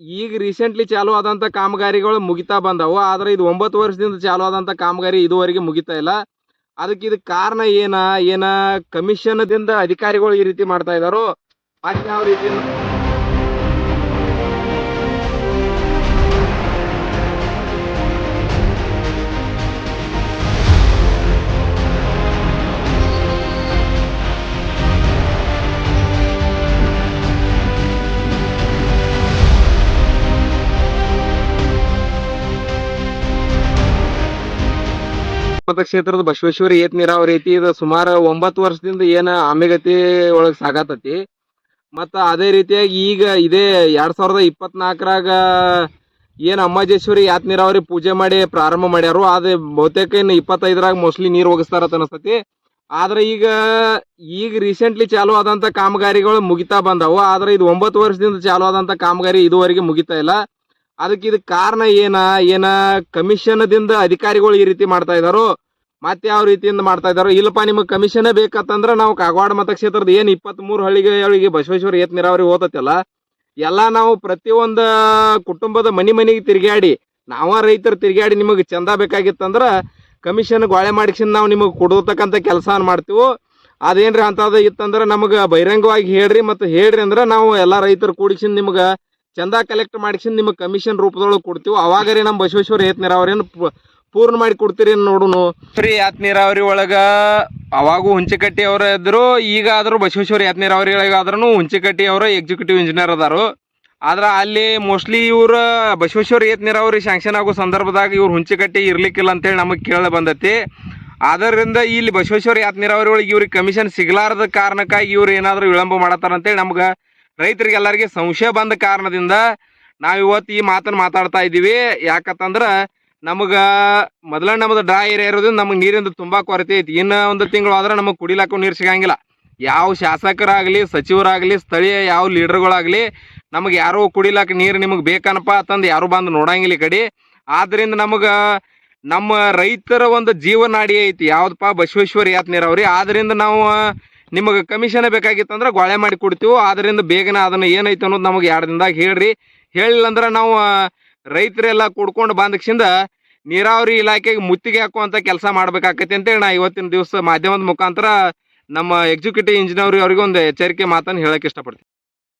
ಈಗ ರೀಸೆಂಟ್ಲಿ ಚಾಲು ಆದಂತ ಕಾಮಗಾರಿಗಳು ಮುಗಿತಾ ಬಂದವು. ಆದ್ರೆ ಇದು ಒಂಬತ್ತು ವರ್ಷದಿಂದ ಚಾಲು ಆದಂತ ಕಾಮಗಾರಿ ಇದುವರೆಗೆ ಮುಗಿತಾ ಇಲ್ಲ. ಅದಕ್ಕೆ ಇದು ಕಾರಣ ಏನ? ಏನ? ಕಮಿಷನ್ದಿಂದ ಅಧಿಕಾರಿಗಳು ಈ ರೀತಿ ಮಾಡ್ತಾ ಮತ್ತೆ ಯಾವ ರೀತಿ ಮತಕ್ಷೇತ್ರದ ಬಸವೇಶ್ವರಿ ಏತ್ ನೀರಾವರಿ ಐತಿ. ಇದು ಸುಮಾರು ಒಂಬತ್ತು ವರ್ಷದಿಂದ ಏನ ಆಮೆಗತಿ ಒಳಗ್ ಸಾಗತತಿ. ಮತ್ತ ಅದೇ ರೀತಿಯಾಗಿ ಈಗ ಇದೇ ಎರಡ್ ಸಾವಿರದ ಇಪ್ಪತ್ನಾಲ್ಕರಾಗ ಏನ್ ಅಮ್ಮಾಜೇಶ್ವರಿ ಯಾತ್ ನೀರಾವರಿ ಪೂಜೆ ಮಾಡಿ ಪ್ರಾರಂಭ ಮಾಡ್ಯಾರು. ಅದೇ ಬಹುತೇಕ ಇನ್ನು ಇಪ್ಪತ್ತೈದರಾಗ ಮೋಸ್ಟ್ಲಿ ನೀರು ಹೋಗಿಸ್ತಾರ ಅನಸ್ತತಿ. ಆದ್ರೆ ಈಗ ಈಗ ರೀಸೆಂಟ್ಲಿ ಚಾಲು ಆದಂತ ಕಾಮಗಾರಿಗಳು ಮುಗಿತಾ ಬಂದವು. ಆದ್ರೆ ಇದು ಒಂಬತ್ತು ವರ್ಷದಿಂದ ಚಾಲು ಆದಂತ ಕಾಮಗಾರಿ ಇದುವರೆಗೆ ಮುಗಿತಾ ಇಲ್ಲ. ಅದಕ್ಕೆ ಇದಕ್ಕೆ ಕಾರಣ ಏನ ಏನ, ಕಮಿಷನ್ದಿಂದ ಅಧಿಕಾರಿಗಳು ಈ ರೀತಿ ಮಾಡ್ತಾ ಇದ್ದಾರೋ, ಮತ್ತೆ ಯಾವ ರೀತಿಯಿಂದ ಮಾಡ್ತಾ ಇದಾರೋ ಇಲ್ಲಪ್ಪ ನಿಮಗೆ ಕಮಿಷನ್ ಬೇಕಂತಂದ್ರೆ ನಾವು ಕಾಗವಾಡ ಮತಕ್ಷೇತ್ರದ ಏನು ಇಪ್ಪತ್ತ್ ಮೂರು ಹಳ್ಳಿಗಳಿಗೆ ಬಸವೇಶ್ವರ ಏತ್ ನೀರಾವರಿ ಓದತ್ತಲ್ಲ ಎಲ್ಲ ನಾವು ಪ್ರತಿಯೊಂದು ಕುಟುಂಬದ ಮನಿ ಮನಿಗೆ ತಿರುಗಾಡಿ ನಾವ ರೈತರು ತಿರುಗಾಡಿ ನಿಮಗೆ ಚಂದ ಬೇಕಾಗಿತ್ತಂದ್ರೆ ಕಮಿಷನ್ ಗೋಳೆ ಮಾಡಿಸಿಂದ ನಾವು ನಿಮಗೆ ಕೊಡತಕ್ಕಂಥ ಕೆಲಸ ಮಾಡ್ತೀವಿ, ಅದೇನ್ರಿ ಅಂತದ ಇತ್ತಂದ್ರೆ ನಮಗೆ ಬಹಿರಂಗವಾಗಿ ಹೇಳ್ರಿ, ಮತ್ತು ಹೇಳ್ರಿ ಅಂದ್ರೆ ನಾವು ಎಲ್ಲ ರೈತರು ಕೂಡಿಸಿಂದ ನಿಮ್ಗೆ ಚಂದ ಕಲೆಕ್ಟ್ ಮಾಡಿಸಿ ನಿಮಗೆ ಕಮಿಷನ್ ರೂಪದೊಳಗೆ ಕೊಡ್ತೀವಿ. ಅವಾಗರಿ ನಮ್ಮ ಬಸವೇಶ್ವರ ಏತ್ ನೀರಾವರಿ ಪೂರ್ಣ ಮಾಡಿ ಕೊಡ್ತೀರಿ ನೋಡುನು? ಫ್ರೀ ಯಾತ್ ನೀರಾವರಿ ಒಳಗ ಅವಾಗೂ ಹುಂಚಿಕಟ್ಟಿ ಅವರ ಇದ್ರು ಈಗ ಆದ್ರೂ ಬಸವೇಶ್ವರ ಯಾತ್ ನೀರಾವರಿ ಒಳಗಾದ್ರೂ ಹುಂಚಿಕಟ್ಟಿ ಅವರ ಎಕ್ಸಿಕ್ಯೂಟಿವ್ ಇಂಜಿನಿಯರ್ ಅದಾರು. ಆದ್ರೆ ಅಲ್ಲಿ ಮೋಸ್ಟ್ಲಿ ಇವ್ರ ಬಸವೇಶ್ವರ ಏತ್ ನೀರಾವರಿ ಸ್ಯಾಂಕ್ಷನ್ ಆಗೋ ಸಂದರ್ಭದಾಗ ಇವ್ರು ಹುಂಚಿಕಟ್ಟಿ ಇರ್ಲಿಕ್ಕಿಲ್ಲ ಅಂತೇಳಿ ನಮಗೆ ಕೇಳಿ ಬಂದೈತಿ. ಆದ್ದರಿಂದ ಇಲ್ಲಿ ಬಸವೇಶ್ವರ ಯಾತ್ ನೀರಾವರಿ ಒಳಗೆ ಇವ್ರಿಗೆ ಕಮಿಷನ್ ಸಿಗ್ಲಾರದ ಕಾರಣಕ್ಕಾಗಿ ಇವ್ರು ಏನಾದರೂ ವಿಳಂಬ ಮಾಡತ್ತಾರ ಅಂತೇಳಿ ನಮ್ಗೆ ರೈತರಿಗೆಲ್ಲರಿಗೆ ಸಂಶಯ ಬಂದ ಕಾರಣದಿಂದ ನಾವು ಇವತ್ತು ಈ ಮಾತನ್ನು ಮಾತಾಡ್ತಾ ಇದ್ದೀವಿ. ಯಾಕಂತಂದ್ರೆ ನಮಗ ಮೊದಲ ನಮ್ದು ಡ್ರಾ ಏರಿಯಾ ಇರೋದ್ರಿಂದ ನಮಗೆ ನೀರಿಂದ ತುಂಬಾ ಕೊರತೆ ಐತಿ. ಇನ್ನ ಒಂದು ತಿಂಗಳು ಆದ್ರೆ ನಮಗೆ ಕುಡಿಲಾಕ ನೀರು ಸಿಗಂಗಿಲ್ಲ. ಯಾವ ಶಾಸಕರಾಗಲಿ, ಸಚಿವರಾಗಲಿ, ಸ್ಥಳೀಯ ಯಾವ ಲೀಡರ್ಗಳಾಗಲಿ ನಮಗೆ ಯಾರು ಕುಡಿಲಾಕ ನೀರು ನಿಮಗೆ ಬೇಕನಪ್ಪ ಅಂತಂದು ಯಾರು ಬಂದು ನೋಡಂಗಿಲ್ಲ ಈ ಕಡೆ. ಆದ್ದರಿಂದ ನಮಗೆ ನಮ್ಮ ರೈತರ ಒಂದು ಜೀವನಾಡಿ ಐತಿ. ಯಾವ್ದಪ್ಪ ಬಸವೇಶ್ವರ ಯಾತ್ ನೀರಾವರಿ ಆದ್ದರಿಂದ ನಾವು ನಿಮಗೆ ಕಮಿಷನ್ ಬೇಕಾಗಿತ್ತಂದ್ರೆ ಗೊಳೆ ಮಾಡಿ ಕೊಡ್ತೀವಿ, ಆದ್ರಿಂದ ಬೇಗನೆ ಅದನ್ನ ಏನೈತೆ ಅನ್ನೋದು ನಮಗೆ ಎರಡು ದಿನದಾಗ ಹೇಳ್ರಿ. ಹೇಳಿಲ್ಲ ಅಂದ್ರೆ ನಾವು ರೈತರೆಲ್ಲ ಕೂಡ್ಕೊಂಡು ಬಂದಕ್ಷಿಂದ ನೀರಾವರಿ ಇಲಾಖೆಗೆ ಮುತ್ತಿಗೆ ಹಾಕುವಂತ ಕೆಲಸ ಮಾಡ್ಬೇಕಾಕೈತಿ ಅಂತೇಳಿ ನಾ ಇವತ್ತಿನ ದಿವಸ ಮಾಧ್ಯಮದ ಮುಖಾಂತರ ನಮ್ಮ ಎಕ್ಸಿಕ್ಯೂಟಿವ್ ಇಂಜಿನಿಯರ್ ಅವರಿಗೆ ಒಂದು ಎಚ್ಚರಿಕೆ ಮಾತನ್ನು ಹೇಳಕ್ ಇಷ್ಟಪಡ್ತೀನಿ.